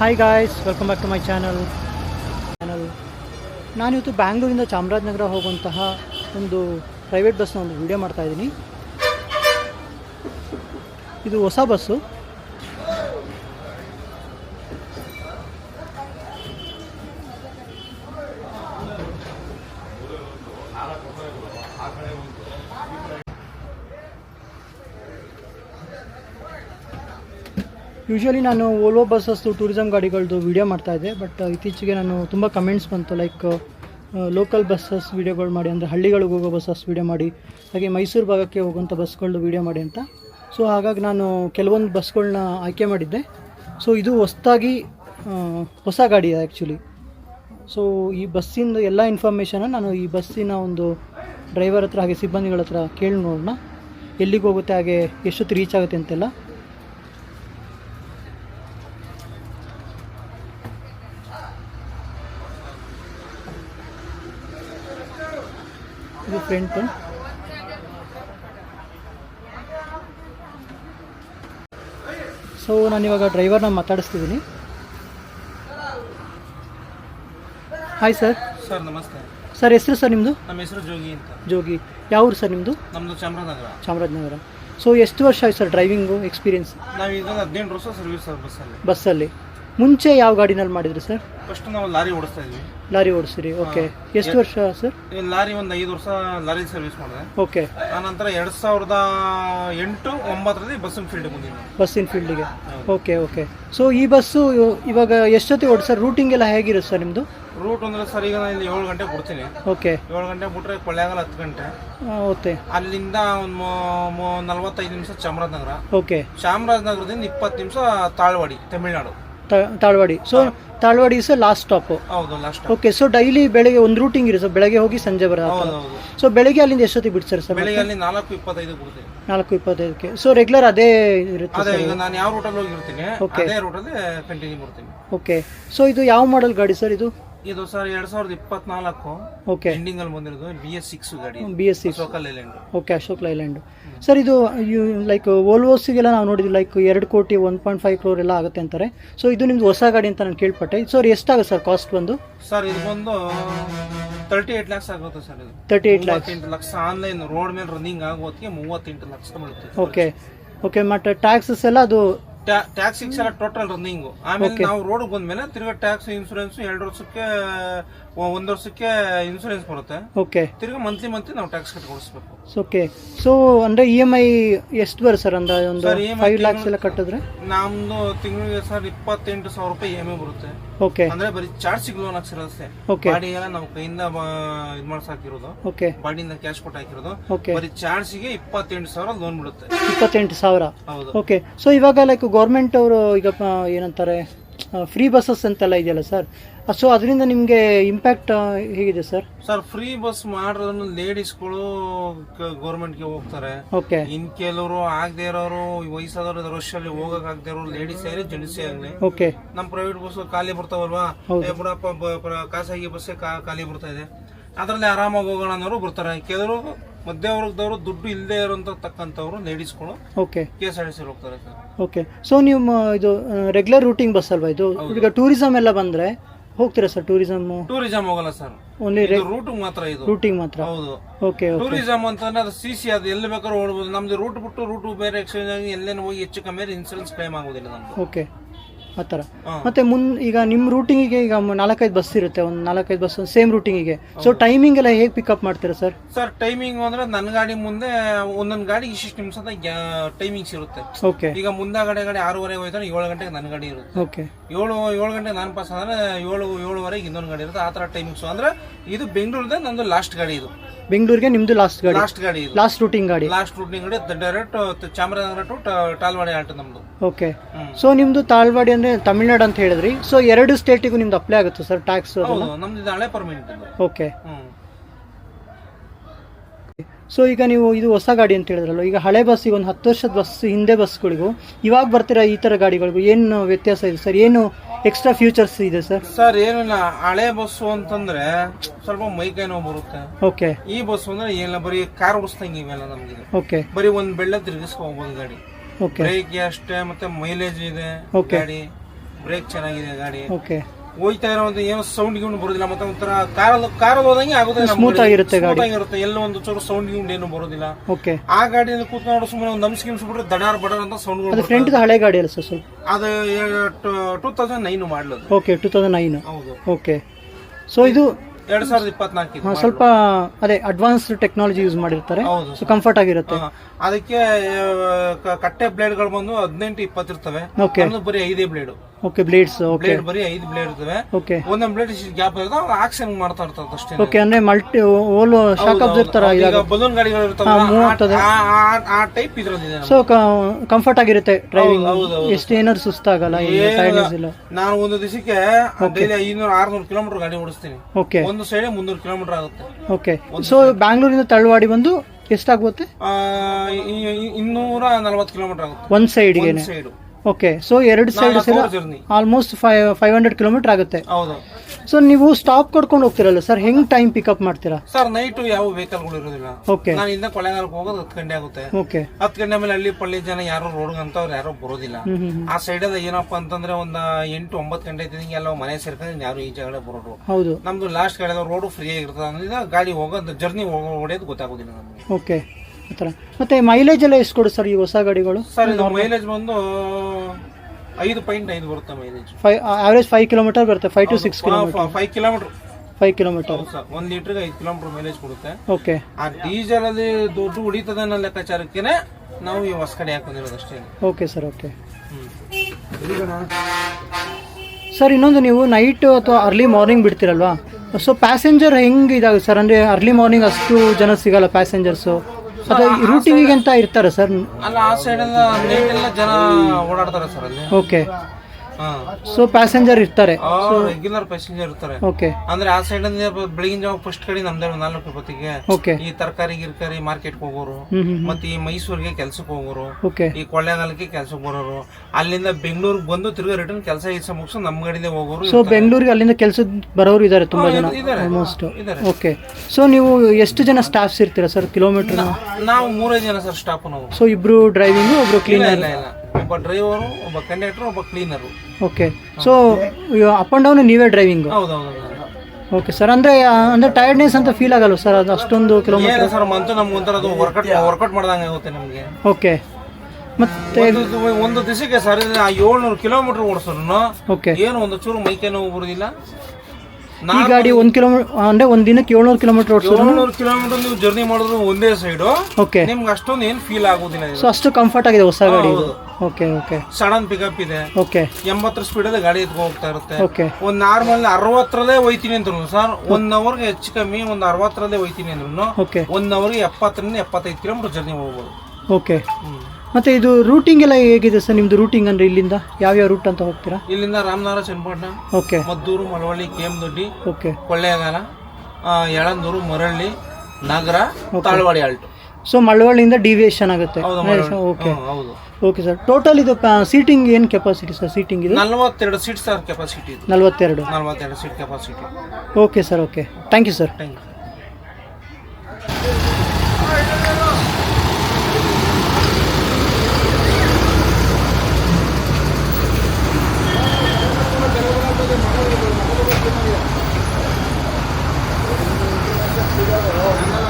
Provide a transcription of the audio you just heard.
Hi guys welcome back to my channel channel ನಾನಿವತ್ತು ಬ್ಯಾಂಗ್ಳೂರಿಂದ ಚಾಮರಾಜನಗರ ಹೋಗುವಂತಹ ಒಂದು ಪ್ರೈವೇಟ್ ಬಸ್ನ ಒಂದು ವಿಡಿಯೋ ಮಾಡ್ತಾ ಇದ್ದೀನಿ. ಇದು ಹೊಸ ಬಸ್ಸು ಯೂಶ್ವಲಿ ನಾನು ಓಲೋ ಬಸ್ಸಸ್ದು ಟೂರಿಸಮ್ ಗಾಡಿಗಳದ್ದು ವೀಡಿಯೋ ಮಾಡ್ತಾ ಇದ್ದೆ ಬಟ್ ಇತ್ತೀಚೆಗೆ ನಾನು ತುಂಬ ಕಮೆಂಟ್ಸ್ ಬಂತು ಲೈಕ್ ಲೋಕಲ್ ಬಸ್ಸಸ್ ವೀಡಿಯೋಗಳು ಮಾಡಿ, ಅಂದರೆ ಹಳ್ಳಿಗಳಿಗೆ ಹೋಗೋ ಬಸ್ಸಸ್ ವೀಡಿಯೋ ಮಾಡಿ, ಹಾಗೆ ಮೈಸೂರು ಭಾಗಕ್ಕೆ ಹೋಗುವಂಥ ಬಸ್ಗಳದ್ದು ವೀಡಿಯೋ ಮಾಡಿ ಅಂತ. ಸೊ ಹಾಗಾಗಿ ನಾನು ಕೆಲವೊಂದು ಬಸ್ಗಳನ್ನ ಆಯ್ಕೆ ಮಾಡಿದ್ದೆ. ಸೊ ಇದು ಹೊಸ್ದಾಗಿ ಹೊಸ ಗಾಡಿ ಆ್ಯಕ್ಚುಲಿ ಸೊ ಈ ಬಸ್ಸಿಂದ ಎಲ್ಲ ಇನ್ಫಾರ್ಮೇಷನ್ನ ನಾನು ಈ ಬಸ್ಸಿನ ಒಂದು ಡ್ರೈವರ್ ಹತ್ರ, ಹಾಗೆ ಸಿಬ್ಬಂದಿಗಳ ಹತ್ರ ಕೇಳಿ ನೋಡೋಣ ಎಲ್ಲಿಗೆ ಹೋಗುತ್ತೆ, ಹಾಗೆ ಎಷ್ಟೊತ್ತು ರೀಚ್ ಆಗುತ್ತೆ ಅಂತೆಲ್ಲ. ಇದು ಫ್ರಂಟು ಸೊ ನಾನಿವಾಗ ಡ್ರೈವರ್ನ ಮಾತಾಡಿಸ್ತಿದ್ದೀನಿ ಹಾಯ್ ಸರ್ ಸರ್ ನಮಸ್ತೆ. ಸರ್ ಹೆಸರು ಸರ್ ನಿಮ್ಮದು ನಮ್ಮ ಹೆಸರು ಜೋಗಿ ಅಂತ. ಜೋಗಿ. ಯಾವ ಊರು ಸರ್ ನಿಮ್ಮದು ನಮ್ಮದು ಚಾಮರಾಜನಗರ. ಚಾಮರಾಜನಗರ. ಸೊ ಎಷ್ಟು ವರ್ಷ ಆಯ್ತು ಸರ್ ಡ್ರೈವಿಂಗು ಎಕ್ಸ್ಪೀರಿಯನ್ಸ್ ನಾವೀಗ ಹದಿನೆಂಟು ವರ್ಷ ಸರ್ವಿಸ್ ಸರ್ ಬಸ್ಸಲ್ಲಿ. ಬಸ್ಸಲ್ಲಿ. ಮುಂಚೆ ಯಾವ ಗಾಡಿನಲ್ಲಿ ಮಾಡಿದ್ರಿ ಸರ್? ಫಸ್ಟ್ ನಾವು ಲಾರಿ ಓಡಿಸ್ತಾ ಇದ್ವಿ. ಲಾರಿ ಓಡಿಸಿರಿ ಓಕೆ ಎಷ್ಟು ವರ್ಷ ಸರ್? ಈ ಲಾರಿ ಒಂದು ಐದು ವರ್ಷ ಲಾರಿ ಸರ್ವಿಸ್ ಮಾಡಿದೆ. ಓಕೆ ಆನಂತರ ಎರಡು ಸಾವಿರದ ಎಂಟು ಒಂಬತ್ತರಲ್ಲಿ ಬಸ್ಸಿನ ಫೀಲ್ಡ್ ಬಂದಿದ್ದೆ ಬಸ್ಸಿನ ಫೀಲ್ಡಿಗೆ ಓಕೆ ಓಕೆ ಸೊ ಈ ಬಸ್ಸು ಇವಾಗ ಎಷ್ಟೊತ್ತಿ ಓಡಿ ಸರ್ ರೂಟಿಂಗ್ ಎಲ್ಲ ಹೇಗಿರುತ್ತೆ ಸರ್ ನಿಮ್ಮದು ರೂಟ್ ಅಂದ್ರೆ ಸರ್ ಈಗ ನಾನು ಇಲ್ಲಿ ಏಳು ಗಂಟೆ ಕೊಡ್ತೀನಿ. ಓಕೆ ಏಳು ಗಂಟೆ ಬಿಟ್ರೆ ಕೊಳ್ಳೇಗಾಲ ಹತ್ತು ಗಂಟೆ. ಓಕೆ ಅಲ್ಲಿಂದ ಒಂದು ನಲ್ವತ್ತೈದು ನಿಮಿಷ ಚಾಮರಾಜನಗರ. ಓಕೆ ಚಾಮರಾಜನಗರದಿಂದ ಇಪ್ಪತ್ತು ನಿಮಿಷ Talwadi Tamil Nadu. Talwadi. So Talwadi is last stop okay so daily ಬೆಳಗ್ಗೆ ಒಂದು ರೂಟಿಂಗ್ ಇರುತ್ತೆ. ಸರ್ ಬೆಳಗ್ಗೆ ಹೋಗಿ ಸಂಜೆ ಬರೋ ಸೊ ಬೆಳಗ್ಗೆ ಅಲ್ಲಿಂದ ಎಷ್ಟೊತ್ತಿಗೆ ಬಿಡ್ತಾರೆ ಸರ್ ಬೆಳಿಗ್ಗೆ ಅಲ್ಲಿ ನಾಲ್ಕು ಇಪ್ಪತ್ತೈದು ನಾಲ್ಕು ಇಪ್ಪತ್ತೈದಕ್ಕೆ. ಸೊ ರೆಗ್ಯುಲರ್ ಅದೇ ಇರುತ್ತೆ ನಾನು ಯಾವ ರೂಟಲ್ಲಿ ಹೋಗಿರ್ತೀನಿ. ಓಕೆ ಓಕೆ ಸೊ ಇದು ಯಾವ ಮಾಡಲ್ ಗಾಡಿ ಸರ್ ಇದು? ಇದು ಸರ್ ಎರಡ್ ಸಾವಿರದ ಇಪ್ಪತ್ನಾಲ್ಕು ಓಕೆ ಎಂಡಿಂಗ್ ಅಲ್ಲಿ ಬಂದಿರೋದು ಬಿ ಎಸ್ ಸಿಕ್ಸ್ ಗಾಡಿ. B S six local Leyland okay Ashok Leyland sir ಇದು ಲೈಕ್ ಓಲ್ವೋಸಿಗೆಲ್ಲ ನಾವು ನೋಡಿದ್ವಿ ಲೈಕ್ ಎರಡು ಕೋಟಿ ಒನ್ ಪಾಯಿಂಟ್ ಫೈವ್ ಕ್ರೋರ್ ಎಲ್ಲ ಆಗುತ್ತೆ ಅಂತಾರೆ. ಸೊ ಇದು ನಿಮ್ದು ಹೊಸ ಗಾಡಿ ಅಂತ ನಾನು ಕೇಳ್ಪಟ್ಟೆ. ಸರ್ ಎಷ್ಟಾಗುತ್ತೆ ಸರ್ ಕಾಸ್ಟ್ ಬಂದು? ಸರ್ ಇದು ಬಂದು ತರ್ಟಿ ಏಟ್ ಲ್ಯಾಕ್ಸ್ ಆಗುತ್ತೆ ಸರ್ ಇದು. ತರ್ಟಿ ಏಟ್ ಲ್ಯಾಕ್ಸ್ ಎಂಟು ಲಕ್ಷ ಆನ್ಲೈನ್ ರೋಡ್ ಮೇಲೆ ರನ್ನಿಂಗ್ ಆಗೋದಕ್ಕೆ ಮೂವತ್ತೆಂಟು ಲಕ್ಷ ಬೀಳುತ್ತೆ ಓಕೆ ಓಕೆ ಮತ್ತು ಟ್ಯಾಕ್ಸಸ್ ಎಲ್ಲ ಅದು ಟ್ಯಾಕ್ಸ್ ಎಲ್ಲ ಟೋಟಲ್ ರನ್ನಿಂಗು ಆಮೇಲೆ ನಾವು ರೋಡ್ ಬಂದ್ಮೇಲೆ ತಿರ್ಗಾ ಟ್ಯಾಕ್ಸ್ ಇನ್ಸೂರೆನ್ಸ್ ಎರಡು ವರ್ಷಕ್ಕೆ ಒಂದ್ ವರ್ಷಕ್ಕೆ ಇನ್ಸೂರೆನ್ಸ್ ಬರುತ್ತೆ. ಓಕೆ ತಿರ್ಗಾ ಮಂತ್ಲಿ ಮಂತ್ಲಿ ನಾವು ಟ್ಯಾಕ್ಸ್ ಕಟ್ಕೊಡಿಸ್ಬೇಕು ಓಕೆ ಸೊ ಅಂದ್ರೆ ಇ ಎಂ ಐ ಎಷ್ಟು ಬರುತ್ತೆ ಸರ್? ಅಂದ್ರೆ ಒಂದು Sir, EMI ಫೈವ್ ಲ್ಯಾಕ್ಸ್ ಎಲ್ಲ ಕಟ್ಟಿದ್ರೆ? ನಮ್ದು ತಿಂಗಳಿಗೆ ಸರ್ ಇಪ್ಪತ್ತೆಂಟು ಸಾವಿರ ರೂಪಾಯಿ ಇ ಬರುತ್ತೆ. ಓಕೆ ಅಂದ್ರೆ ಬರೀ ಚಾರ್ಜ್ ಲೋನ್ ಹಾಕ್ಸಿರೋದಷ್ಟೇ ಓಕೆ ಬಾಡಿ ಎಲ್ಲ ನಾವು ಕೈಯಿಂದ ಬ- ಇದ್ ಮಾಡ್ಸ್ ಹಾಕಿರೋದು. ಓಕೆ ಬಾಡಿಯಿಂದ ಕ್ಯಾಶ್ ಕೊಟ್ಟು ಹಾಕಿರೋದು. ಓಕೆ ಬರೀ ಚಾರ್ಜಿಗೆ ಇಪ್ಪತ್ತೆಂಟು ಸಾವಿರ ಲೋನ್ ಬಿಡುತ್ತೆ ಇಪ್ಪತ್ತೆಂಟು ಸಾವಿರ? ಹೌದು. ಓಕೆ ಸೊ ಇವಾಗ ಲೈಕ್ ಗೌರ್ಮೆಂಟ್ ಅವರು ಈಗ ಪ- ಏನಂತಾರೆ? ಫ್ರೀ ಬಸ್ಸಸ್ ಅಂತೆಲ್ಲ ಇದೆಯಲ್ಲ ಸರ್ ಸೊ ಅದರಿಂದ ನಿಮಗೆ ಇಂಪ್ಯಾಕ್ಟ್ ಹೇಗಿದೆ ಸರ್ ಸರ್ ಫ್ರೀ ಬಸ್ ಮಾಡೋದನ್ನು ಲೇಡೀಸ್ಗಳು ಗೌರ್ಮೆಂಟ್ಗೆ ಹೋಗ್ತಾರೆ. ಓಕೆ ಇನ್ ಕೆಲವರು ಆಗದೆ ಇರೋರು ವಯಸ್ಸಾದವರು ರಶ್ ಅಲ್ಲಿ ಹೋಗಕ್ ಆಗದೆ ಇರೋರು ಲೇಡೀಸ್ ಆಗಲಿ ಜೆಂಟ್ಸ್ ಆಗಲಿ. ಓಕೆ ನಮ್ಮ ಪ್ರೈವೇಟ್ ಬಸ್ ಖಾಲಿ ಬರ್ತಾವಲ್ವಾ? ಬಿಡಪ್ಪ ಖಾಸಗಿ ಬಸ್ಸೇ ಖಾಲಿ ಬರ್ತಾ ಇದೆ. ಅದರಲ್ಲಿ ಆರಾಮಾಗಿ ಹೋಗೋಣ ಅನ್ನೋರು ಬರ್ತಾರೆ. ಕೆಲವರು ಮಧ್ಯವರ್ಗದವರು ದುಡ್ಡು ಇಲ್ಲದೆ ಇರೋಂತ ತಕ್ಕಂತವ್ರು ಲೇಡೀಸ್ಗಳು okay K S R T C ಹೋಗ್ತಾರೆ ಸರ್. ಓಕೆ ಸೊ ನೀವು ಇದು ರೆಗ್ಯುಲರ್ ರೂಟಿಂಗ್ ಬಸ್ ಅಲ್ವಾ ಇದು? ಈಗ ಟೂರಿಸಮ್ ಎಲ್ಲ ಬಂದರೆ ಹೋಗ್ತೀರಾ ಸರ್ ಟೂರಿಸಮ್ ಟೂರಿಸಂ ಹೋಗಲ್ಲ ಸರ್ ಓನ್ಲಿ ರೂಟ್ ಮಾತ್ರ ಇದು. ರೂಟಿಂಗ್ ಮಾತ್ರ. ಹೌದು. ಓಕೆ ಟೂರಿಸಂ ಅಂತಂದ್ರೆ ಅದು ಸಿ ಸಿ ಅದು ಎಲ್ಲಿ ಬೇಕಾದ್ರೂ ಹೋಗ್ಬೋದು ನಮ್ದು ರೂಟ್ ಬಿಟ್ಟು ರೂಟ್ ಬೇರೆ ಎಕ್ಸ್ಚೇಂಜ್ ಆಗಿ ಎಲ್ಲೇನು ಹೋಗಿ ಹೆಚ್ಚು ಕಮ್ಮಿ ಇನ್ಸೂರೆನ್ಸ್ ಕ್ಲೈಮ್ ಆಗೋದಿಲ್ಲ ನಮ್ದು. ಓಕೆ ಆ ಥರ. ಮತ್ತೆ ಮುನ್ ಈಗ ನಿಮ್ಮ ರೂಟಿಂಗಿಗೆ ಈಗ ನಾಲ್ಕೈದು ಬಸ್ ಇರುತ್ತೆ ಒಂದು ನಾಲ್ಕೈದು ಬಸ್ ಸೇಮ್ ರೂಟಿಂಗಿಗೆ ಸೊ ಟೈಮಿಂಗ್ ಎಲ್ಲ ಹೇಗೆ ಪಿಕಪ್ ಮಾಡ್ತೀರಾ ಸರ್ ಸರ್ ಟೈಮಿಂಗ್ ಅಂದ್ರೆ ನನ್ನ ಗಾಡಿ ಮುಂದೆ ಒಂದೊಂದು ಗಾಡಿ ಇಷ್ಟಿಷ್ಟು ನಿಮಿಷದ ಟೈಮಿಂಗ್ಸ್ ಇರುತ್ತೆ. ಓಕೆ ಈಗ ಮುಂದಾಗಡೆ ಗಾಡಿ ಆರೂವರೆಗೆ ಹೋಯ್ತಾರೆ ಏಳು ಗಂಟೆಗೆ ನನ್ನ ಗಾಡಿ ಇರುತ್ತೆ. ಓಕೆ ಏಳು ಏಳು ಗಂಟೆಗೆ ನಾನು ಪಾಸ್ ಅಂದ್ರೆ ಏಳು ಏಳುವರೆಗೆ ಇನ್ನೊಂದು ಗಾಡಿ ಇರುತ್ತೆ. ಆ ಥರ ಟೈಮಿಂಗ್ಸ್ ಅಂದ್ರೆ ಇದು ಬೆಂಗಳೂರದ ನಂದು ಲಾಸ್ಟ್ ಗಾಡಿ ಇದು. ಬೆಂಗಳೂರಿಗೆ ನಿಮ್ದು ಲಾಸ್ಟ್ ಗಾಡಿ. ಲಾಸ್ಟ್ ಗಾಡಿ ಇದು. ಲಾಸ್ಟ್ ರೂಟಿಂಗ್ ಗಾಡಿ. ಲಾಸ್ಟ್ ರೂಟಿಂಗ್ ಗಾಡಿ direct Chamarajanagar to Talwadi halt ನಮ್ದು. Okay hmm. ಸೊ ನಿಮ್ದು ತಾಳ್ವಾಡಿ ಅಂದ್ರೆ ತಮಿಳ್ನಾಡು ಅಂತ ಹೇಳಿದ್ರಿ. ಸೊ ಎರಡು ಸ್ಟೇಟಿಗೂ ನಿಮ್ದು ಅಪ್ಲೈ ಆಗುತ್ತೆ ಸರ್ ಟ್ಯಾಕ್ಸ್ ಹೌದು ನಮ್ದು ಇದು ಹಳೆ ಪರ್ಮನೆಂಟ್ ಇದು. Okay hmm. ಸೊ ಈಗ ನೀವು ಇದು ಹೊಸ ಗಾಡಿ ಅಂತ ಹೇಳಿದ್ರಲ್ಲ ಈಗ ಹಳೆ ಬಸ್ಸಿಗೆ ಒಂದು ಹತ್ತು ವರ್ಷದ ಬಸ್ ಹಿಂದೆ ಬಸ್ಗಳಿಗೂ ಇವಾಗ ಬರ್ತಿರೋ ಈ ಥರ ಗಾಡಿಗಳಿಗೂ? ಏನು ವ್ಯತ್ಯಾಸ ಇದೆ ಸರ್ ಏನು ಎಕ್ಸ್ಟ್ರಾ ಫ್ಯೂಚರ್ಸ್ ಇದೆ ಸರ್ ಸರ್ ಏನಿಲ್ಲ ಹಳೆ ಬಸ್ಸು ಅಂತಂದ್ರೆ ಸ್ವಲ್ಪ ಮೈ ಕೈ ನೋವು ಬರುತ್ತೆ. ಓಕೆ ಈ ಬಸ್ ಅಂದ್ರೆ ಏನಿಲ್ಲ ಬರೀ ಕಾರ್ ಓಡಿಸ್ದಂಗೆ ಇವೆಲ್ಲ ನಮ್ಗೆ ಓಕೆ ಬರೀ ಒಂದ್ ಬೆಳ್ಳ ತಿರುಗಿಸ್ಕೊ ಹೋಗ್ಬೋದು ಗಾಡಿ. ಓಕೆ ಬ್ರೇಕ್ ಅಷ್ಟೇ ಮತ್ತೆ ಮೈಲೇಜ್ ಇದೆ. ಗಾಡಿ. ಬ್ರೇಕ್ ಚೆನ್ನಾಗಿದೆ ಗಾಡಿ. ಓಕೆ ಹೋಯ್ತಾ ಇರೋ ಒಂದು ಏನೋ ಸೌಂಡ್ ಗಿಂಡ್ ಬರೋದಿಲ್ಲ ಮತ್ತೆ ಒಂಥರ ಕಾರಲ್ಲಿ ಕಾರಲ್ಲಿ ಹೋದಂಗೆ ಆಗೋದಿಲ್ಲ ಸ್ಮೂತ್ ಆಗಿರುತ್ತೆ ಗಾಡಿ. ಆಗಿರುತ್ತೆ ಎಲ್ಲ ಒಂದು ಚೂರು ಸೌಂಡ್ ಗಿಂಡ್ ಏನು ಬರೋದಿಲ್ಲ. ಓಕೆ ಆ ಗಾಡಿಯಲ್ಲಿ ಕೂತ್ಕೊಂಡು ಸುಮ್ಮನೆ ಒಂದು ನಮ್ಸ್ ಗಿಮ್ಸ್ ಬಿಟ್ಟರೆ ದಡಾರ್ ಬಡಾರ್ ಅಂತ ಸೌಂಡ್ ಅದು ಫ್ರಂಟ್ ಹಳೆ ಗಾಡಿ ಅಲ್ಲ ಸರ್ ಸ್ವಲ್ಪ? ಅದು ಟೂ ತೌಸಂಡ್ ನೈನ್ ಮಾಡಲು ಓಕೆ ಟೂ ತೌಸಂಡ್ ನೈನ್ ಹೌದು. ಓಕೆ ಸೊ ಇದು ಎರಡ್ ಸಾವಿರದ ಇಪ್ಪತ್ನಾಲ್ಕು ಸ್ವಲ್ಪ ಅದೇ ಅಡ್ವಾನ್ಸ್ ಟೆಕ್ನಾಲಜಿ ಯೂಸ್ ಮಾಡಿರ್ತಾರೆ. ಸೊ ಕಂಫರ್ಟ್ ಆಗಿರುತ್ತೆ. ಅದಕ್ಕೆ ಕಟ್ಟೆ ಬ್ಲೇಡ್ಗಳು ಬಂದು ಹದಿನೆಂಟು ಇಪ್ಪತ್ತಿರ್ತವೆ ಬರೀ ಐದೇ blade okay blades okay blade ಬರೀ ಐದು ಬ್ಲೇಡ್ ಇರ್ತವೆ. ಓಕೆ ಒಂದೊಂದು ಬ್ಲೇಡ್ ಗ್ಯಾಪ್ ಇರುತ್ತೆ ಅವ್ರು ಆಕ್ಷನ್ ಮಾಡ್ತಾ ಇರ್ತಾರೆ ಅಷ್ಟೇ. ಓಕೆ ಅಂದ್ರೆ ಮಲ್ಟಿ ಓಲ್ ಶಾಕ್ ಇರ್ತಾರ ತರ ಈಗ ಬಲೂನ್ ಗಾಡಿಗಳು ಇರ್ತವೆ ಆ- ಟೈಪ್ ಇದ್ರಲ್ಲಿದೆ ನಮ್ದು. ಸೊ ಕಂಫರ್ಟ್ ಆಗಿರುತ್ತೆ ಡ್ರೈವಿಂಗ್. ಎಷ್ಟು ಏನಾದ್ರು ಸುಸ್ತಾಗಲ್ಲ ಇಲ್ಲ. ನಾನು ಒಂದು ದಿವಸಕ್ಕೆ ಡೈಲಿ ಐನೂರು ಆರ್ನೂರು ಕಿಲೋಮೀಟರ್ ಗಾಡಿ ಓಡಿಸ್ತೀನಿ. ಓಕೆ ಒಂದು ಸೈಡ್ ಮುನ್ನೂರು ಕಿಲೋಮೀಟರ್ ಆಗುತ್ತೆ. ಓಕೆ ಸೊ ಬ್ಯಾಂಗ್ಳೂರಿಂದ ತಳ್ಳವಾಡಿ ಬಂದು ಎಷ್ಟಾಗುತ್ತೆ ಇನ್ನೂರ ನಲ್ವತ್ತು ಕಿಲೋಮೀಟರ್ ಆಗುತ್ತೆ. ಒಂದ್ ಸೈಡ್ಗೆ ಒಂದು ಸೈಡ್ ಓಕೆ ಸೊ ಎರಡು ಸೈಡ್ ಸೇರಿ almost five five hundred kilometre ಆಗುತ್ತೆ. ಹೌದು. ಸೊ ನೀವು ಸ್ಟಾಪ್ ಕೊಡ್ಕೊಂಡು ಹೋಗ್ತಿರಲ್ಲ ಸರ್ ಹೆಂಗ್ ಟೈಮ್ ಪಿಕಪ್ ಮಾಡ್ತೀರಾ? ಸರ್ ನೈಟ್ ಯಾವ ವೆಹಿಕಲ್ಗಳು ಇರೋದಿಲ್ಲ. ಓಕೆ. ನಾನು ಇಂದ ಕೊಳ್ಳೆಗಾಲಕ್ಕೆ ಹೋಗೋದು ಹತ್ತು ಗಂಟೆ ಆಗುತ್ತೆ. ಓಕೆ. ಹತ್ತು ಗಂಟೆ ಮೇಲೆ ಹಳ್ಳಿ ಪಳ್ಳಿ ಜನ ಯಾರು ರೋಡ್ ಅಂತವ್ರು ಯಾರು ಬರೋದಿಲ್ಲ. ಆ ಸೈಡ್ ಏನಪ್ಪಾ ಅಂತಂದ್ರೆ ಒಂದ್ ಎಂಟು ಒಂಬತ್ತು ಗಂಟೆ ಐತಿ ಎಲ್ಲ ಮನೆ ಸೇರ್ಕೊಂಡು ಯಾರು ಈ ಜಾಗಡೆ ಬರೋರು. ಹೌದು. ನಮ್ದು ಲಾಸ್ಟ್ ಕಡೆ ರೋಡ್ ಫ್ರೀ ಆಗಿರ್ತದೆ. ಗಾಡಿ ಹೋಗೋದು ಜರ್ನಿ ಹೋಗೋ ಹೊಡೆಯೋದು ಗೊತ್ತಾಗೋದಿಲ್ಲ ನಮಗೆ. ಓಕೆ. ಆ ಥರ ಮತ್ತೆ ಮೈಲೇಜ್ ಎಲ್ಲ ಎಷ್ಟು ಕೊಡು ಸರ್ ಈ ಹೊಸ ಗಾಡಿಗಳು? ಸರ್ ಇದು ಮೈಲೇಜ್ ಬಂದು ಐದು ಪಾಯಿಂಟ್ ಐದು ಬರುತ್ತೆ mileage five average five kilometre ಬರುತ್ತೆ five to six kilometre five kilometre five kilometre sir ಒಂದು ಲೀಟರ್ಗೆ ಐದು ಕಿಲೋಮೀಟರ್ ಮೈಲೇಜ್ ಕೊಡುತ್ತೆ. ಓಕೆ ಆ ಡೀಸೆಲ್ ಅಲ್ಲಿ ದುಡ್ಡು ಉಳಿತದೆ ಅನ್ನೋ ಲೆಕ್ಕಾಚಾರಕ್ಕೇನೆ ನಾವು ಈ ಹೊಸ ಕಡೆ ಹಾಕೊಂಡಿರೋದು ಅಷ್ಟೇ ಓಕೆ ಸರ್ ಓಕೆ ಸರ್ ಇನ್ನೊಂದು ನೀವು ನೈಟ್ ಅಥವಾ ಅರ್ಲಿ ಮಾರ್ನಿಂಗ್ ಬಿಡ್ತೀರಲ್ವಾ? ಸೊ ಪ್ಯಾಸೆಂಜರ್ ಹೆಂಗೆ ಇದಾಗುತ್ತೆ ಸರ್ ಅಂದರೆ ಅರ್ಲಿ ಮಾರ್ನಿಂಗ್ ಅಷ್ಟು ಜನ ಸಿಗಲ್ಲ ಪ್ಯಾಸೆಂಜರ್ಸು ರೂಟಿಂಗಿಗೆ ಅಂತ ಇರ್ತಾರೆ ಸರ್. ಅಲ್ಲ ಆ ಸೈಡ್ ಎಲ್ಲ ನೈಟ್ ಜನ ಓಡಾಡ್ತಾರೆ ಸರ್ ಅಲ್ಲಿ. ಓಕೆ ಸೊ ಪ್ಯಾಸೆಂಜರ್ ಇರ್ತಾರೆ. ರೆಗ್ಯುಲರ್ ಪ್ಯಾಸೆಂಜರ್ ಇರ್ತಾರೆ. ಓಕೆ ಅಂದ್ರೆ ಆ ಸೈಡ್ ಬೆಳಗಿನ ಜಾವ ಫಸ್ಟ್ ಕಡೆ ನಮ್ದೇ ನಾಲ್ಕು ರೂಪಾಯಿಗೆ ಓಕೆ ಈ ತರಕಾರಿ ಗಿರ್ಕಾರಿ ಮಾರ್ಕೆಟ್ಗೆ ಹೋಗೋರು. ಮತ್ತೆ ಈ ಮೈಸೂರಿಗೆ ಕೆಲ್ಸಕ್ಕೆ ಹೋಗೋರು. ಓಕೆ ಈ ಕೊಳ್ಳೇಗಾಲಕ್ಕೆ ಕೆಲ್ಸಕ್ಕೆ ಬರೋರು. ಅಲ್ಲಿಂದ ಬೆಂಗಳೂರಿಗೆ ಬಂದು ತಿರ್ಗಾ ರಿಟರ್ನ್ ಕೆಲಸ ಇಸ ಮುಗಿಸು ನಮ್ಮ ಕಡೆಯಿಂದ ಹೋಗೋರು ಸೊ ಬೆಂಗಳೂರಿಗೆ ಅಲ್ಲಿಂದ ಕೆಲಸ ಬರೋರು ಇದ್ದಾರೆ ತುಂಬಾ ಜನ? ಆಲ್ಮೋಸ್ಟ್ ಓಕೆ ಸೊ ನೀವು ಎಷ್ಟು ಜನ ಸ್ಟಾಫ್ಸ್ ಇರ್ತೀರಾ ಸರ್ ಕಿಲೋಮೀಟರ್ ನಾವು ಮೂರೇ ಜನ ಸರ್ ಸ್ಟಾಫ್ ನಾವು. ಸೊ ಇಬ್ರು ಡ್ರೈವಿಂಗ್ ಒಬ್ರು ಕ್ಲೀನರ್ ಇಲ್ಲ ಇಲ್ಲ. ಒಬ್ಬ ಡ್ರೈವರು ಒಬ್ಬ ಕಂಡಕ್ಟರ್ ಒಬ್ಬ cleaner. Okay. So up and down ನೀವೇ ಡ್ರೈವಿಂಗ್ ಹೌದು ಹೌದು ಓಕೆ ಸರ್ ಅಂದರೆ ಅಂದರೆ ಟೈರ್ಡ್ನೆಸ್ ಅಂತ ಫೀಲ್ ಆಗಲ್ಲ ಸರ್ ಅದು ಅಷ್ಟೊಂದು ಕಿಲೋಮೀಟರ್ ಸರ್ ಮಂತು ನಮ್ಗೆ ಒಂಥರ ಅದು ವರ್ಕೌಟ್ ವರ್ಕೌಟ್ ಮಾಡ್ದಂಗೆ ಆಗುತ್ತೆ ನಮಗೆ. ಓಕೆ. ಮತ್ತೆ ಒಂದು ಒಂದು ದಿವಸಕ್ಕೆ ಸರ್ ಏಳ್ನೂರು ಕಿಲೋಮೀಟರ್ ಓಡಿಸೋರು ಓಕೆ. ಏನು ಒಂದು ಚೂರು ಮೈಕೈ ನೋವು ಬರೋದಿಲ್ಲ. ಈ ಗಾಡಿ ಒಂದು ಕಿಲೋಮೀಟರ್ ಅಂದ್ರೆ ಒಂದು ದಿನಕ್ಕೆ ಏಳ್ನೂರು ಕಿಲೋಮೀಟರ್ ಓಡಿಸೋದು? ಏಳ್ನೂರು ಕಿಲೋಮೀಟರ್ ನೀವು ಜರ್ನಿ ಮಾಡಿದ್ರು ಒಂದೇ ಸೈಡು ಓಕೆ ನಿಮ್ಗೆ ಅಷ್ಟೊಂದು ಏನು ಫೀಲ್ ಆಗೋದಿಲ್ಲ ಸೊ ಅಷ್ಟು ಕಂಫರ್ಟ್ ಆಗಿದೆ ಹೊಸ ಗಾಡಿ ಇದು? ಓಕೆ ಓಕೆ ಸಡನ್ ಪಿಕಪ್ ಇದೆ. ಓಕೆ ಎಂಬತ್ತರ ಸ್ಪೀಡಲ್ಲಿ ಗಾಡಿ ಎತ್ಕೊ ಹೋಗ್ತಾ ಇರುತ್ತೆ. ಓಕೆ ಒಂದ್ ನಾರ್ಮಲ್ ಅರವತ್ತರಲ್ಲೇ ಹೋಯ್ತೀನಿ ಅಂದ್ರು ಸರ್. ಒನ್ ಅವರ್ಗೆ ಹೆಚ್ಚು ಕಮ್ಮಿ ಒಂದ್ ಅರವತ್ತರಲ್ಲೇ ಹೋಯ್ತೀನಿ ಅಂದ್ರು ಓಕೆ ಒನ್ ಅವರ್ಗೆ ಎಪ್ಪತ್ತರಿಂದ ಎಪ್ಪತ್ತೈದು ಕಿಲೋಮೀಟರ್ ಜರ್ನಿ ಹೋಗ್ಬೋದು. ಓಕೆ. ಮತ್ತೆ ಇದು ರೂಟಿಂಗ್ ಎಲ್ಲ ಹೇಗಿದೆ ಸರ್? ನಿಮ್ದು ರೂಟಿಂಗ್ ಅಂದರೆ ಇಲ್ಲಿಂದ ಯಾವ್ಯಾವ ರೂಟ್ ಅಂತ ಹೋಗ್ತೀರಾ? ಇಲ್ಲಿಂದ ರಾಮನಗರ ಚನ್ನಪಟ್ಟಣ ಓಕೆ. ಮದ್ದೂರು ಮಳವಳ್ಳಿ ಕೇಮದೊಡ್ಡಿ ಓಕೆ. ಕೊಳ್ಳೇಗಾಲ ಆ, ಯಳಂದೂರು ಮರಳ್ಳಿ ನಗರ ತಾಳ್ವಾಡಿ ಆಲ್ಟು. ಸೊ ಮಳವಳ್ಳಿಯಿಂದ ಡಿವಿಯೇಷನ್ ಆಗುತ್ತೆ. ಹೌದು ಮಳವಳ್ಳಿ. ಓಕೆ ಹ್ಮ್, ಹೌದು. ಓಕೆ ಸರ್ ಟೋಟಲ್ ಇದು ಸೀಟಿಂಗ್ ಏನು ಕೆಪಾಸಿಟಿ ಸರ್ ಸೀಟಿಂಗ್ ಇದು? ನಲ್ವತ್ತೆರಡು ಸೀಟ್ ಸರ್ ಕೆಪಾಸಿಟಿ ಇದು. ನಲ್ವತ್ತೆರಡು. ನಲ್ವತ್ತೆರಡು seat capacity okay sir okay thank you sir thank you Yeah, yeah, yeah.